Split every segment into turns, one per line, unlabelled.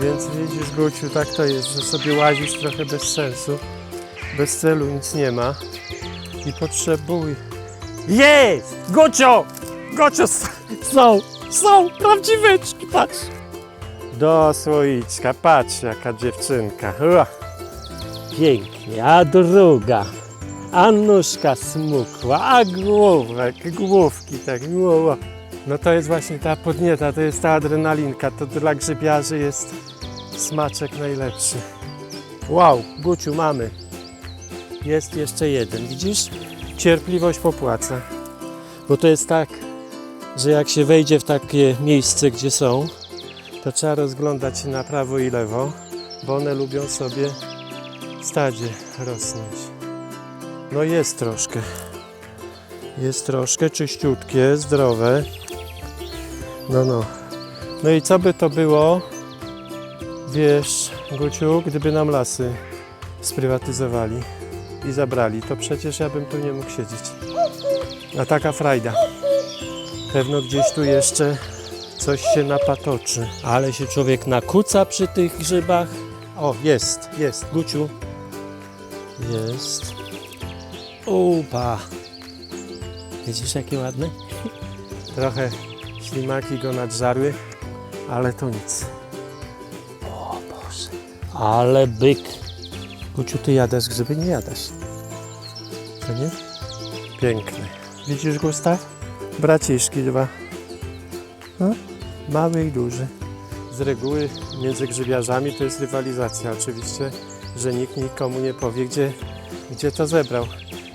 Więc widzisz, Guciu, tak to jest, że sobie łazisz trochę bez sensu, bez celu nic nie ma i potrzebuj. Jest! Gucio! Gucio, są, są, prawdziweczki, patrz. Do słoiczka, patrz jaka dziewczynka. Pięknie, a druga. A nóżka smukła, a główek, główki tak. Ua. No to jest właśnie ta podnieta, to jest ta adrenalinka, to dla grzybiarzy jest smaczek najlepszy. Wow, Guciu, mamy. Jest jeszcze jeden, widzisz? Cierpliwość popłaca. Bo to jest tak, że jak się wejdzie w takie miejsce, gdzie są, to trzeba rozglądać się na prawo i lewo, bo one lubią sobie stadzie rosnąć. No jest troszkę. Jest troszkę czyściutkie, zdrowe. No, no. No i co by to było, wiesz, Guciu, gdyby nam lasy sprywatyzowali i zabrali, to przecież ja bym tu nie mógł siedzieć. A taka frajda. Pewno gdzieś tu jeszcze coś się napatoczy. Ale się człowiek nakuca przy tych grzybach. O, jest, jest, Guciu. Jest. Upa. Widzisz, jakie ładne? Trochę ślimaki go nadżarły, ale to nic. O Boże. Ale byk. Guciu, ty jadasz grzyby? Nie jadasz. To nie? Piękny. Widzisz, Gustaw? Braciszki dwa. No, mały i duży. Z reguły między grzybiarzami to jest rywalizacja oczywiście, że nikt nikomu nie powie, gdzie, gdzie to zebrał.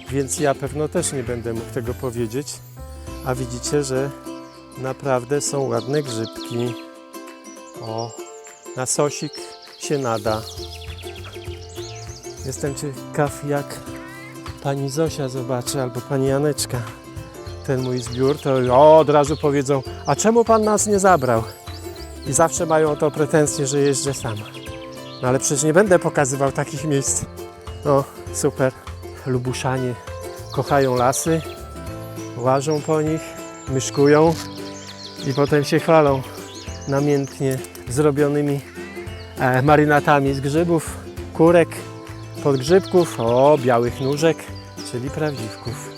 Więc ja pewno też nie będę mógł tego powiedzieć. A widzicie, że naprawdę są ładne grzybki. O, na sosik się nada. Jestem ciekaw, jak pani Zosia zobaczy, albo pani Janeczka ten mój zbiór, to o, od razu powiedzą, a czemu pan nas nie zabrał? I zawsze mają o to pretensje, że jeżdżę sama. No ale przecież nie będę pokazywał takich miejsc. No, super. Lubuszanie kochają lasy, łażą po nich, myszkują i potem się chwalą namiętnie zrobionymi e, marynatami z grzybów, kurek, podgrzybków, o, białych nóżek, czyli prawdziwków.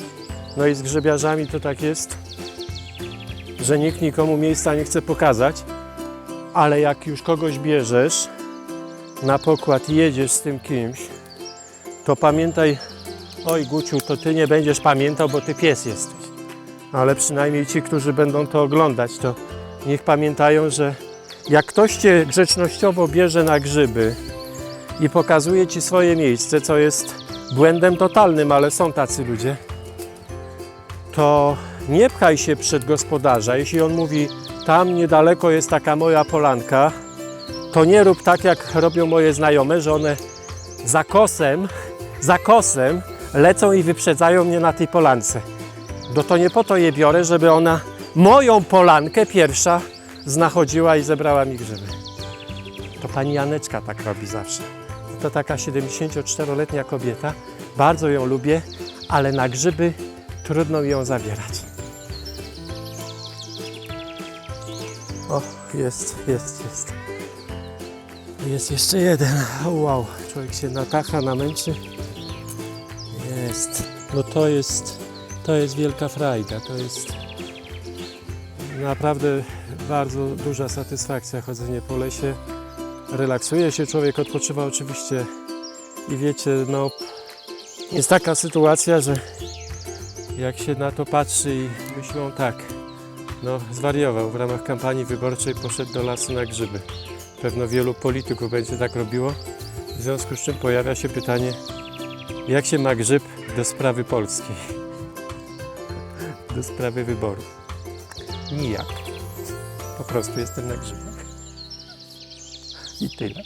No i z grzybiarzami to tak jest, że nikt nikomu miejsca nie chce pokazać, ale jak już kogoś bierzesz na pokład jedziesz z tym kimś, to pamiętaj, oj Guciu, to ty nie będziesz pamiętał, bo ty pies jesteś. Ale przynajmniej ci, którzy będą to oglądać, to niech pamiętają, że jak ktoś cię grzecznościowo bierze na grzyby i pokazuje ci swoje miejsce, co jest błędem totalnym, ale są tacy ludzie, to nie pchaj się przed gospodarza. Jeśli on mówi, tam niedaleko jest taka moja polanka, to nie rób tak, jak robią moje znajome, że one za kosem, za kosem lecą i wyprzedzają mnie na tej polance. Bo to nie po to je biorę, żeby ona moją polankę pierwsza znachodziła i zebrała mi grzyby. To pani Janeczka tak robi zawsze. To taka 74-letnia kobieta. Bardzo ją lubię, ale na grzyby trudno mi ją zabierać. O, jest, jest, jest. Jest jeszcze jeden. Wow, człowiek się natacha, namęczy. Jest. No to jest, to jest wielka frajda. To jest naprawdę bardzo duża satysfakcja chodzenie po lesie. Relaksuje się człowiek, odpoczywa oczywiście. I wiecie, no jest taka sytuacja, że jak się na to patrzy i myślą tak, no zwariował w ramach kampanii wyborczej, poszedł do lasu na grzyby. Pewno wielu polityków będzie tak robiło. W związku z czym pojawia się pytanie, jak się ma grzyb do sprawy polskiej? Do sprawy wyborów. Nijak. Po prostu jestem na grzybach. I tyle.